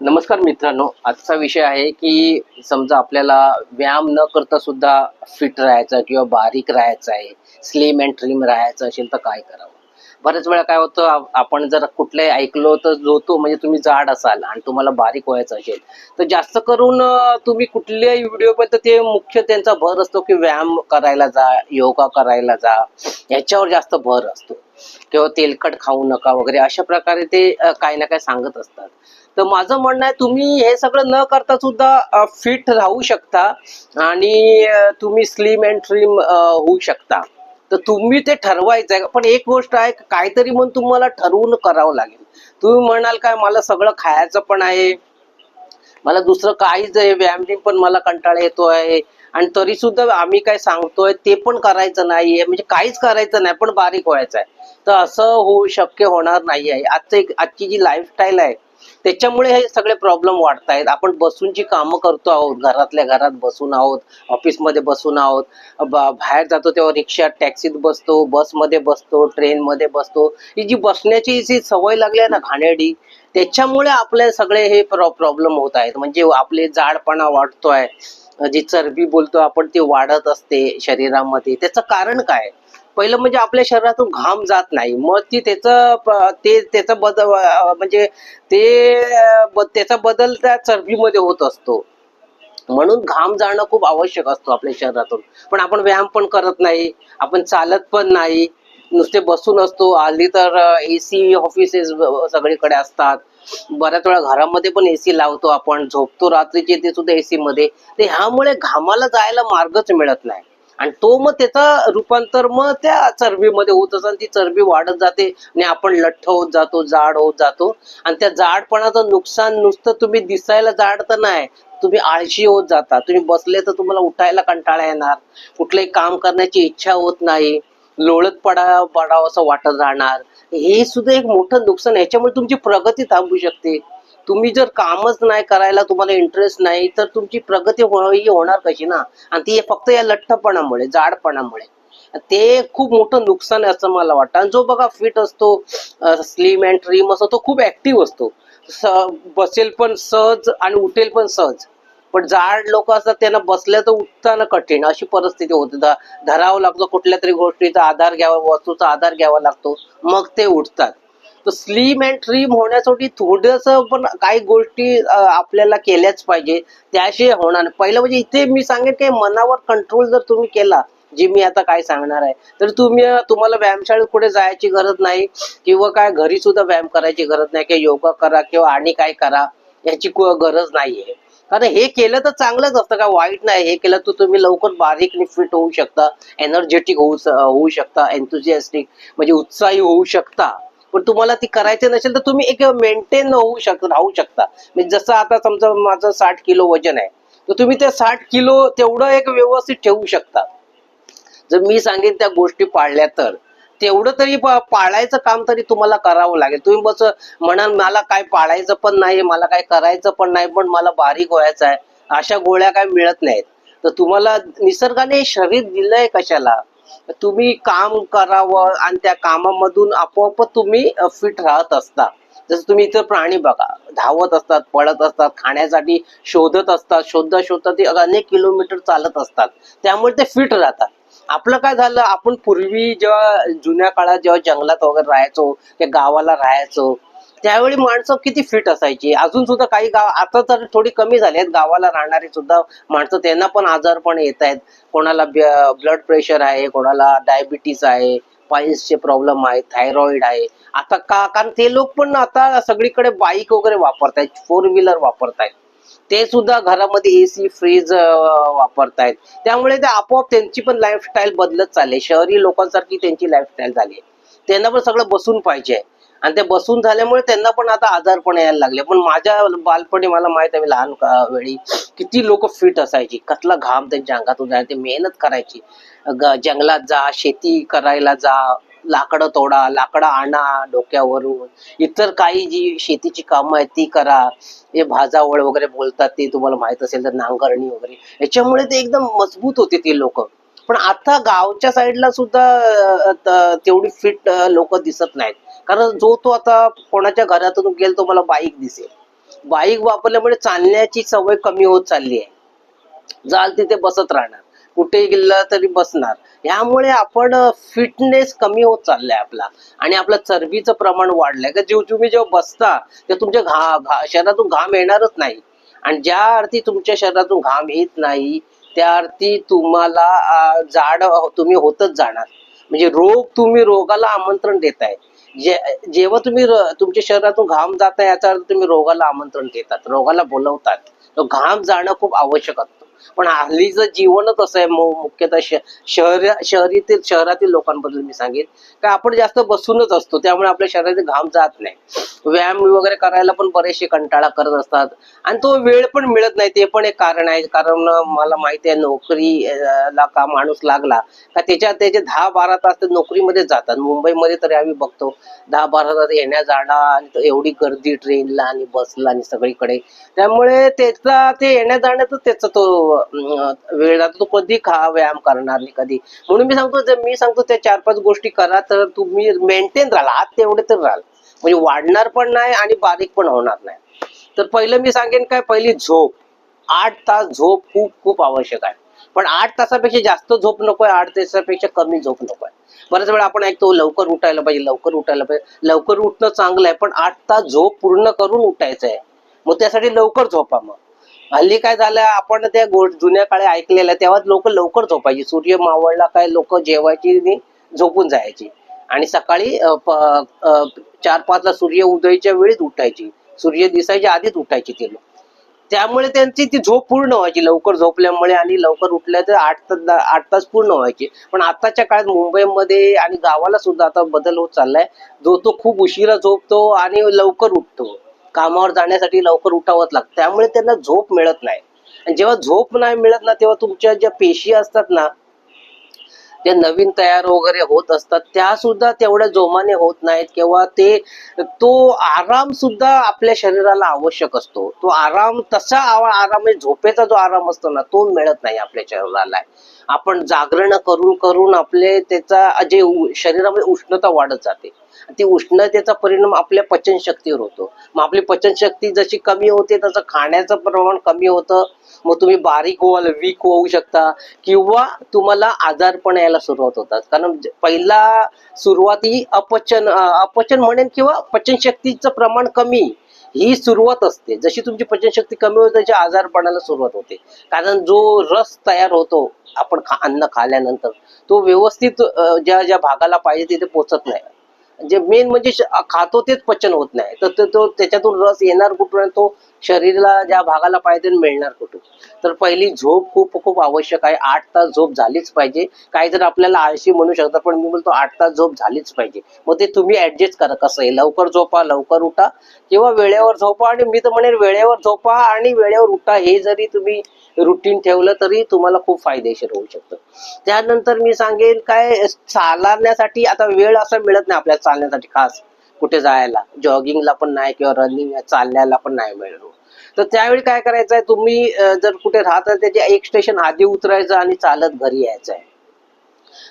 नमस्कार मित्रांनो आजचा विषय आहे की समजा आपल्याला व्यायाम न करता सुद्धा फिट राहायचं किंवा बारीक राहायचं आहे स्लिम अँड ट्रिम राहायचं असेल तर काय करावं? बऱ्याच वेळा काय होतं आपण जर कुठलंही ऐकलो तर जो तो म्हणजे तुम्ही जाड असाल आणि तुम्हाला बारीक व्हायचं असेल. तर जास्त करून तुम्ही कुठल्याही व्हिडिओ तर ते मुख्य त्यांचा भर असतो की व्यायाम करायला जा योगा करायला जा याच्यावर जास्त भर असतो. किंवा तेलकट खाऊ नका वगैरे अशा प्रकारे ते काही ना काही सांगत असतात. तर माझं म्हणणं आहे तुम्ही हे सगळं न करता सुद्धा फिट राहू शकता आणि तुम्ही स्लिम अँड ट्रिम होऊ शकता. तर तुम्ही ते ठरवायचं आहे पण एक गोष्ट आहे काहीतरी म्हणून तुम्हाला ठरवून करावं लागेल. तुम्ही म्हणाल काय मला सगळं खायचं पण आहे. मला दुसरं काहीच आहे व्यायाम पण मला कंटाळा येतो आहे. आणि तरी सुद्धा आम्ही काय सांगतोय ते पण करायचं नाहीये. म्हणजे काहीच करायचं नाही पण बारीक व्हायचं आहे तर असं होऊ शक्य होणार नाही आहे आजचं एक आजची जी लाईफस्टाईल आहे त्याच्यामुळे हे सगळे प्रॉब्लेम वाढत आहेत आपण बसून जी कामं करतो आहोत. घरातल्या घरात बसून आहोत. ऑफिसमध्ये बसून आहोत. बाहेर जातो तेव्हा रिक्षात टॅक्सीत बसतो बसमध्ये बसतो ट्रेनमध्ये बसतो. ही जी बसण्याची जी सवय लागली आहे ना घाणेडी त्याच्यामुळे आपले सगळे हे प्रॉब्लेम होत आहेत. म्हणजे आपले जाडपणा वाढतोय. जी चरबी बोलतो आपण ती वाढत असते शरीरामध्ये. त्याचं कारण काय? पहिलं म्हणजे आपल्या शरीरातून घाम जात नाही. मग ती त्याचं ते त्याचा बदल म्हणजे ते त्याचा बदल त्या चरबीमध्ये होत असतो. म्हणून घाम जाणं खूप आवश्यक असतो आपल्या शरीरातून. पण आपण व्यायाम पण करत नाही आपण चालत पण नाही नुसते बसून असतो. आली तर एसी ऑफिसेस सगळीकडे असतात. बऱ्याच वेळा घरामध्ये पण एसी लावतो आपण. झोपतो रात्रीचे ते सुद्धा एसी मध्ये. तर ह्यामुळे घामाला जायला मार्गच मिळत नाही. आणि तो मग त्याचा रूपांतर मग त्या चरबीमध्ये होत असं ती चरबी वाढत जाते आणि आपण लठ्ठ होत जातो जाड होत जातो. आणि त्या जाडपणाचं नुकसान नुसतं तुम्ही दिसायला जाड तर नाही तुम्ही आळशी होत जाता. तुम्ही बसले तर तुम्हाला उठायला कंटाळा येणार. कुठलंही काम करण्याची इच्छा होत नाही. लोळत पडा पडावं असं वाटत राहणार. हे सुद्धा एक मोठं नुकसान याच्यामुळे तुमची प्रगती थांबू शकते. तुम्ही जर कामच नाही करायला तुम्हाला इंटरेस्ट नाही तर तुमची प्रगती हो- होणार कशी ना? आणि ती फक्त या लठ्ठपणामुळे जाडपणामुळे. ते खूप मोठं नुकसान आहे असं मला वाटतं. आणि जो बघा फिट असतो स्लिम अँड ट्रिम असतो तो खूप ऍक्टिव्ह असतो. स- बसेल पण सहज आणि उठेल पण सहज. पण जाड लोक असतात त्यांना बसल्या तर उठताना कठीण. अशी परिस्थिती होते. धरावं लागतो कुठल्या तरी गोष्टीचा आधार घ्यावा वस्तूचा आधार घ्यावा लागतो. मग ते उठतात. तर स्लिम अँड ट्रिम होण्यासाठी थोडस पण काही गोष्टी आपल्याला केल्याच पाहिजे. त्याशिवाय होणार नाही. पहिलं म्हणजे इथे मी सांगेन की मनावर कंट्रोल जर तुम्ही केला जे मी आता काय सांगणार आहे तर तुम्ही तुम्हाला व्यायामशाळेत कुठे जायची गरज नाही किंवा काय घरी सुद्धा व्यायाम करायची गरज नाही किंवा योगा करा किंवा आणि काय करा याची गरज नाहीये. कारण हे केलं तर चांगलंच असतं. काय वाईट नाही हे केलं तर तुम्ही लवकर बारीक आणि फिट होऊ शकता एनर्जेटिक होऊ होऊ शकता एन्थुजियास्टिक म्हणजे उत्साही होऊ शकता. पण तुम्हाला ती करायची नसेल तर तुम्ही एक मेंटेन होऊ शक राहू शकता. म्हणजे जसं आता समजा माझं साठ किलो वजन आहे तर तुम्ही ते साठ किलो तेवढं एक व्यवस्थित ठेवू शकता. जर मी सांगेन त्या गोष्टी पाळल्या तर तेवढं तरी पाळायचं काम तरी तुम्हाला करावं लागेल. तुम्ही बस म्हणाल मला काय पाळायचं पण नाही मला काय करायचं पण नाही पण मला बारीक व्हायचं आहे अशा गोळ्या काय मिळत नाहीत. तर तुम्हाला निसर्गाने शरीर दिलंय कशाला? तुम्ही काम करावं आणि त्या कामामधून आपोआप तुम्ही फिट राहत असता. जसं तुम्ही इतर प्राणी बघा धावत असतात पळत असतात खाण्यासाठी शोधत असतात शोधता शोधता ते अनेक किलोमीटर चालत असतात. त्यामुळे ते फिट राहतात. आपलं काय झालं आपण पूर्वी जेव्हा जुन्या काळात जेव्हा जंगलात वगैरे राहायचो किंवा गावाला राहायचो त्यावेळी माणसं किती फिट असायची. अजून सुद्धा काही गाव आता तर थोडी कमी झाली आहेत. गावाला राहणारी सुद्धा माणसं त्यांना पण आजार पण येत आहेत. कोणाला ब्लड प्रेशर आहे कोणाला डायबिटीस आहे पाईल्सचे प्रॉब्लेम आहे थायरॉइड आहे. आता का कारण ते लोक पण आता सगळीकडे बाईक वगैरे वापरतायत फोर व्हीलर वापरतायत. ते सुद्धा घरामध्ये एसी फ्रीज वापरतायत. त्यामुळे ते आपोआप त्यांची पण लाईफस्टाईल बदलत चालली शहरी लोकांसारखी त्यांची लाईफस्टाईल झाली त्यांना पण सगळं बसून पाहिजे आणि ते बसून झाल्यामुळे त्यांना पण आता आजारपण यायला लागले. पण माझ्या बालपणी मला माहीत आहे लहान वेळी किती लोक फिट असायची. कसला घाम त्यांच्या अंगातून जायला ते मेहनत करायची. जंगलात जा शेती करायला जा लाकडं तोडा लाकडं आणा डोक्यावरून. इतर काही जी शेतीची कामं आहेत ती करा. हे भाजावळ वगैरे बोलतात ते तुम्हाला माहीत असेल तर नांगरणी वगैरे. याच्यामुळे ते एकदम मजबूत होते ते लोक. पण आता गावच्या साईडला सुद्धा तेवढी फिट लोक दिसत नाहीत. कारण जो तो आता कोणाच्या घरातून गेल तो मला बाईक दिसेल. बाईक वापरल्यामुळे चालण्याची सवय कमी होत चालली आहे. जाल तिथे बसत राहणार. कुठे गेलं तरी बसणार. यामुळे आपण फिटनेस कमी होत चाललाय आपला. आणि आपलं चरबीचं प्रमाण वाढलंय. का जेव्हा तुम्ही जेव्हा बसता ते तुमच्या घा घा- शरीरातून घाम येणारच नाही. आणि ज्या अर्थी तुमच्या शरीरातून घाम येत नाही त्या अर्थी तुम्हाला जाड तुम्ही होतच जाणार. म्हणजे रोग तुम्ही रोगाला आमंत्रण देताय. जे जेव्हा तुम्ही तुमच्या शरीरातून घाम जाता याचा अर्थ तुम्ही रोगाला आमंत्रण देतात रोगाला बोलवतात. तो घाम जाणं खूप आवश्यक असतं. पण हल्लीचं जीवनच असं आहे मुख्यतः शहर शहरीतील शहरातील लोकांबद्दल मी सांगेन. का आपण जास्त बसूनच असतो त्यामुळे आपल्या शरीराचे घाम जात नाही. व्यायाम वगैरे करायला पण बरेचसे कंटाळा करत असतात. आणि तो वेळ पण मिळत नाही. ते पण एक कारण आहे. कारण मला माहिती आहे नोकरी ला का माणूस लागला का त्याच्या त्याचे दहा बारा तास ते नोकरीमध्ये जातात. मुंबईमध्ये तरी आम्ही बघतो दहा बारा तास येण्या जाणं आणि एवढी गर्दी ट्रेनला आणि बसला आणि सगळीकडे. त्यामुळे त्याचा ते येण्या जाण्याचा त्याचा तो वेळ जातो. तो कधी खा व्यायाम करणार नाही कधी. म्हणून मी सांगतो जर मी सांगतो त्या चार पाच गोष्टी करा तर तुम्ही मेंटेन राहाल. आत तेवढे तर राहाल. म्हणजे वाढणार पण नाही आणि बारीक पण होणार नाही. तर पहिलं मी सांगेन काय पहिली झोप. आठ तास झोप खूप खूप आवश्यक आहे. पण आठ तासापेक्षा जास्त झोप नकोय आठ तासापेक्षा कमी झोप नकोय बऱ्याच वेळा आपण ऐकतो लवकर उठायला पाहिजे लवकर उठायला पाहिजे. लवकर उठणं चांगलं आहे पण आठ तास झोप पूर्ण करून उठायचं आहे. मग त्यासाठी लवकर झोपा मग. हल्ली काय झालं आपण त्या गो जुन्या काळी ऐकलेल्या तेव्हा लोक लवकर झोपायची. सूर्य मावळला काय लोक जेवायची झोपून जायची. आणि सकाळी चार पाचला सूर्य उदयच्या वेळीच उठायची. सूर्य दिसायच्या आधीच उठायची ते लोक. त्यामुळे त्यांची ती झोप पूर्ण व्हायची. लवकर झोपल्यामुळे आणि लवकर उठल्या तर आठ तास आठ तास पूर्ण व्हायची. पण आताच्या काळात मुंबईमध्ये आणि गावाला सुद्धा आता बदल होत चाललाय. जो तो खूप उशिरा झोपतो आणि लवकर उठतो. कामावर जाण्यासाठी लवकर उठावंच लागतं. त्यामुळे त्यांना झोप मिळत नाही. आणि जेव्हा झोप नाही मिळत ना तेव्हा तुमच्या ज्या पेशी असतात ना जे नवीन तयार वगैरे होत असतात त्या सुद्धा तेवढ्या जोमाने होत नाहीत किंवा ते तो आराम सुद्धा आपल्या शरीराला आवश्यक असतो. तो आराम तसा आराम म्हणजे झोपेचा जो आराम असतो ना तो मिळत नाही आपल्या शरीराला. आपण जागरण करून करून आपले त्याचा जे शरीरामध्ये उष्णता वाढत जाते. ती उष्णतेचा परिणाम आपल्या पचनशक्तीवर होतो. मग आपली पचनशक्ती जशी कमी होते तसं खाण्याचं प्रमाण कमी होतं. मग तुम्ही बारीक व्हाल वीक होऊ शकता किंवा तुम्हाला आजारपण यायला सुरुवात होतात. कारण पहिला सुरुवात ही अपचन अपचन म्हणेन किंवा पचनशक्तीचं प्रमाण कमी ही सुरुवात असते. जशी तुमची पचनशक्ती कमी होते तशी आजारपणाला सुरुवात होते. कारण जो रस तयार होतो आपण खा अन्न खाल्यानंतर तो व्यवस्थित ज्या ज्या भागाला पाहिजे तिथे पोचत नाही. जे मेन म्हणजे खातो तेच पचन होत नाही. तर तो- त्याच्यातून रस येणार कुठून तो शरीराला ज्या भागाला पाहिजे मिळणार कुठून. तर पहिली झोप खूप खूप आवश्यक आहे. आठ तास झोप झालीच पाहिजे. काही जर आपल्याला आळशी म्हणू शकतात पण मी बोलतो आठ तास झोप झालीच पाहिजे. मग ते तुम्ही ऍडजस्ट करा कसं आहे. लवकर झोपा लवकर उठा. किंवा वेळेवर झोपा आणि मी तर म्हणेन वेळेवर झोपा आणि वेळेवर उठा. हे जरी तुम्ही रुटीन ठेवलं तरी तुम्हाला खूप फायदेशीर होऊ शकतं. त्यानंतर मी सांगेन काय चालण्यासाठी आता वेळ असा मिळत नाही आपल्याला चालण्यासाठी खास. कुठे जायला जॉगिंगला पण नाही किंवा रनिंग चालण्याला पण नाही मिळणार तर त्यावेळी काय करायचं आहे तुम्ही जर कुठे राहत त्याचे त्याच्या एक स्टेशन आधी उतरायचं आणि चालत घरी यायचं आहे.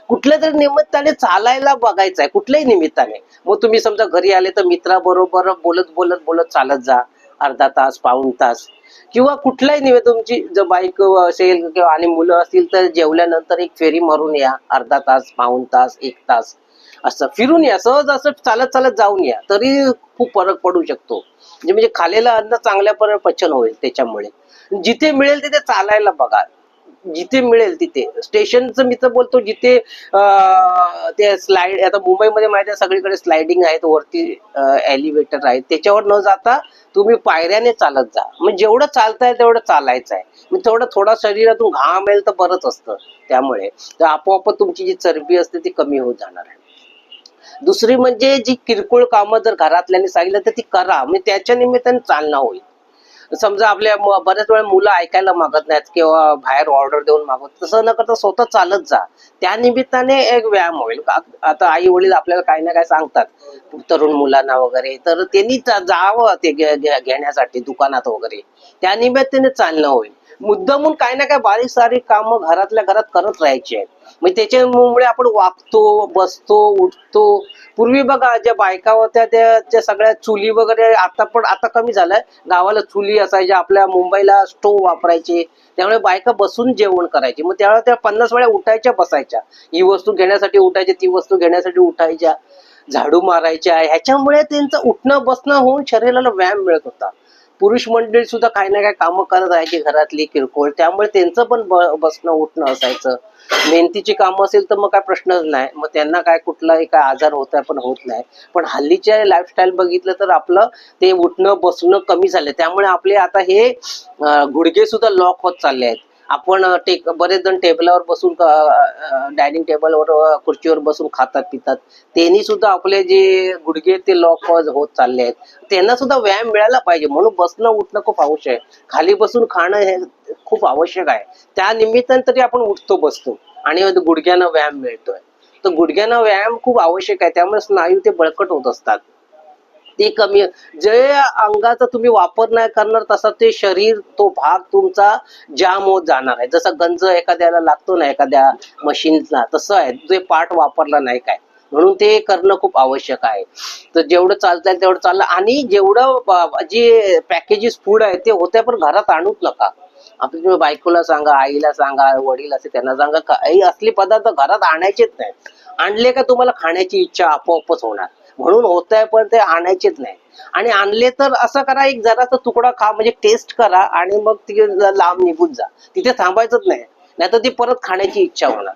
कुठल्या तरी निमित्ताने चालायला बघायचं आहे कुठल्याही निमित्ताने. मग तुम्ही समजा घरी आले तर मित्राबरोबर बोलत बोलत बोलत चालत जा. अर्धा तास पाऊण तास. किंवा कुठलाही नव्हे तुमची जर बाईक असेल किंवा आणि मुलं असतील तर जेवल्यानंतर एक फेरी मारून या. अर्धा तास पाऊण तास एक तास. असं फिरून या. सहज असं चालत चालत जाऊन या. तरी खूप फरक पडू शकतो. म्हणजे म्हणजे खालेलं अन्न चांगल्या पचन होईल त्याच्यामुळे. जिथे मिळेल तिथे चालायला बघा. जिथे मिळेल तिथे. स्टेशनचं मी तर बोलतो जिथे ते स्लाइड आता मुंबईमध्ये माहिती आहे सगळीकडे स्लायडिंग आहेत वरती एलिव्हेटर आहेत. त्याच्यावर न जाता तुम्ही पायऱ्याने चालत जा. म्हणजे जेवढं चालताय तेवढं चालायचं आहे मग तेवढं थोडा शरीरातून घाम येईल तर बरंच असतं त्यामुळे. तर आपोआप तुमची जी चरबी असते ती कमी होत जाणार आहे. दुसरी म्हणजे जी किरकोळ कामं जर घरातल्याने सांगितलं तर ती करा. म्हणजे त्याच्या निमित्ताने चालना होईल. समजा आपल्या बऱ्याच वेळा मुलं ऐकायला मागत नाहीत किंवा बाहेर ऑर्डर देऊन मागत. तसं न करता स्वतः चालत जा. त्या निमित्ताने एक व्यायाम होईल. आता आई वडील आपल्याला काही ना काही सांगतात. तरुण मुलांना वगैरे. तर त्यांनी जावं ते घेण्यासाठी दुकानात वगैरे. त्या निमित्ताने चालणं होईल. मुद्दामून काही ना काही बारीक सारीक कामं घरातल्या घरात करत राहायची आहेत. मग त्याच्यामुळे आपण वागतो बसतो उठतो. पूर्वी बघा ज्या बायका होत्या त्या सगळ्या चुली वगैरे आता पण आता कमी झालंय. गावाला चुली असायच्या आपल्या मुंबईला स्टोव वापरायचे. त्यामुळे बायका बसून जेवण करायची. मग त्यावेळेला त्या पन्नास वेळा उठायच्या बसायच्या. ही वस्तू घेण्यासाठी उठायच्या ती वस्तू घेण्यासाठी उठायच्या. झाडू मारायच्या. ह्याच्यामुळे त्यांचं उठणं बसणं होऊन शरीराला व्यायाम मिळत होता. पुरुष मंडळी सुद्धा काही ना काही कामं करत राहायची घरातली किरकोळ. त्यामुळे त्यांचं पण बसणं उठणं असायचं. मेहनतीची कामं असेल तर मग काय प्रश्नच नाही. मग त्यांना काय कुठलाही काय आजार होत आहे पण होत नाही. पण हल्लीच्या लाईफस्टाईल बघितलं तर आपलं ते उठणं बसणं कमी झालं त्यामुळे आपले आता हे गुडघे सुद्धा लॉक होत चालले आहेत. आपण टेक बरेच जण टेबलावर बसून डायनिंग टेबलवर खुर्चीवर बसून खातात पितात. त्यांनी सुद्धा आपले जे गुडघे ते लॉक होत चालले आहेत. त्यांना सुद्धा व्यायाम मिळाला पाहिजे. म्हणून बसणं उठणं खूप आवश्यक आहे. खाली बसून खाणं हे खूप आवश्यक आहे. त्या निमित्तानं तरी आपण उठतो बसतो. आणि गुडघ्यांना व्यायाम मिळतोय. तर गुडघ्यांना व्यायाम खूप आवश्यक आहे. त्यामुळे स्नायू ते बळकट होत असतात. ते कमी जे अंगाचा तुम्ही वापर नाही करणार तसा ते शरीर तो भाग तुमचा जाम होत जाणार आहे. जसा गंज एखाद्याला लागतो ना एखाद्या मशीनला तसं आहे. ते पार्ट वापरला नाही काय. म्हणून ते करणं खूप आवश्यक आहे. तर जेवढं चालतंय तेवढं चाललं. आणि जेवढं जे पॅकेजेस फूड आहे ते होत्या पण घरात आणूच नका. आपल्या तुम्ही बायकोला सांगा आईला सांगा वडील असे त्यांना सांगा काही असले पदार्थ घरात आणायचेच नाही. आणले का तुम्हाला खाण्याची इच्छा आपोआपच होणार. म्हणून होत आहे पण ते आणायचेच नाही. आणि आणले तर असं करा एक जरासा तुकडा खा म्हणजे टेस्ट करा आणि मग तिथे लांब निघून जा. तिथे थांबायचंच नाही. नाहीतर ती परत खाण्याची इच्छा होणार.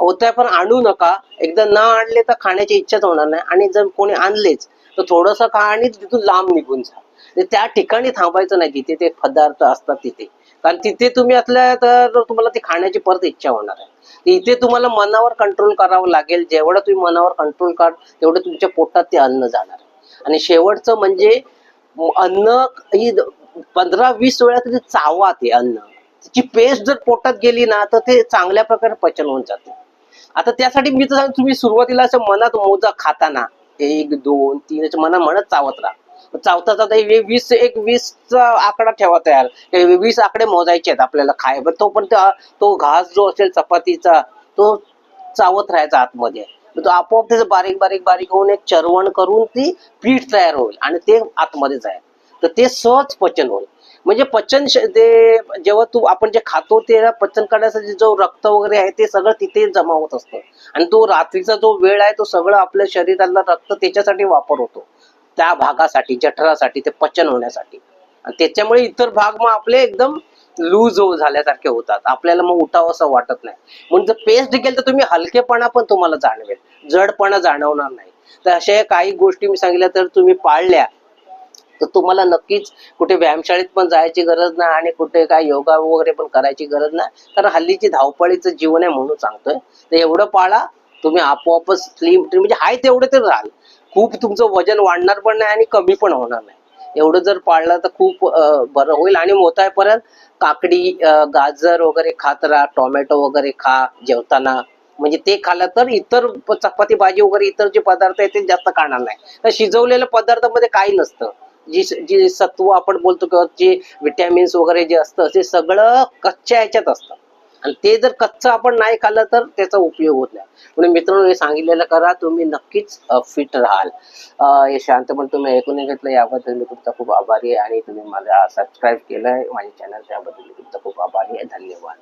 होत आहे पण आणू नका. एकदा न आणले तर खाण्याची इच्छाच होणार नाही. आणि जर कोणी आणलेच तर थोडंसं खा आणि तिथून लांब निघून जा. त्या ठिकाणी थांबायचं नाही जिथे ते पदार्थ असतात तिथे. कारण तिथे तुम्ही असल्या तर तुम्हाला ती खाण्याची परत इच्छा होणार आहे. इथे तुम्हाला मनावर कंट्रोल करावं लागेल. जेवढं तुम्ही मनावर कंट्रोल कर तेवढं तुमच्या पोटात ते अन्न जाणार. आणि शेवटचं म्हणजे अन्न ही पंधरा वीस वेळा तरी चावा ते अन्न. त्याची पेस्ट जर पोटात गेली ना तर ते चांगल्या प्रकारे पचन होऊन जाते. आता त्यासाठी मी तर तुम्ही सुरुवातीला असं मनात मोजा खाताना. एक दोन तीन मना मनात म्हणत चावत राहा. चावता चावता हे वीस एक वीसचा आकडा ठेवा तयार. वीस आकडे मोजायचे आहेत आपल्याला खाय. पण तो पण तो घास जो असेल चपातीचा तो चावत राहायचा आतमध्ये. तो आपोआप त्याचं बारीक बारीक बारीक होऊन एक चरवण करून ती पीठ तयार होईल आणि ते आतमध्ये जाईल तर ते सहज पचन होईल. म्हणजे पचन ते जेव्हा तू आपण जे खातो ते पचन करण्यासाठी जो रक्त वगैरे आहे ते सगळं तिथे जमा होत असतं. आणि तो रात्रीचा जो वेळ आहे तो सगळं आपल्या शरीराला रक्त त्याच्यासाठी वापर होतो. त्या भागासाठी जठरासाठी ते पचन होण्यासाठी. आणि त्याच्यामुळे इतर भाग मग आपले एकदम लूज हो झाल्यासारखे होतात. आपल्याला मग उठावं असं वाटत नाही. म्हणून जर पेस्ट केलं तर तुम्ही हलकेपणा पण तुम्हाला जाणवेल. जडपणा जाणवणार नाही. तर अशा काही गोष्टी मी सांगितल्या तर तुम्ही पाळल्या. तर तुम्हाला नक्कीच कुठे व्यायामशाळेत पण जायची गरज नाही आणि कुठे काय योगा वगैरे पण करायची गरज नाही. कारण हल्लीची धावपळीचं जीवन आहे म्हणून सांगतोय. तर एवढं पाळा. तुम्ही आपोआपच स्लिम म्हणजे आहे तेवढे तर राहाल. खूप तुमचं वजन वाढणार पण नाही आणि कमी पण होणार नाही. एवढं जर पाळलं तर खूप बरं होईल. आणि मोतायपर्यंत काकडी गाजर वगैरे खात राहा टोमॅटो वगैरे खा जेवताना. म्हणजे ते खाल्लं तर इतर चपाती भाजी वगैरे इतर जे पदार्थ आहेत ते जास्त खाणार नाही. तर शिजवलेल्या पदार्थामध्ये काही नसतं. जी जी सत्व आपण बोलतो किंवा जे विटॅमिन्स वगैरे जे असतं ते सगळं कच्च्या ह्याच्यात असतं. आणि ते जर कच्चं आपण नाही खाल्लं तर त्याचा उपयोग होत नाही. म्हणून मित्रांनो हे सांगितलेलं करा तुम्ही नक्कीच फिट राहाल. अं, हे शांतपणे तुम्ही ऐकून घेतलं याबद्दल मी तुमचा खूप आभारी आहे आणि तुम्ही मला सबस्क्राईब केलंय माझ्या चॅनल त्याबद्दल मी तुमचा खूप आभारी आहे. धन्यवाद.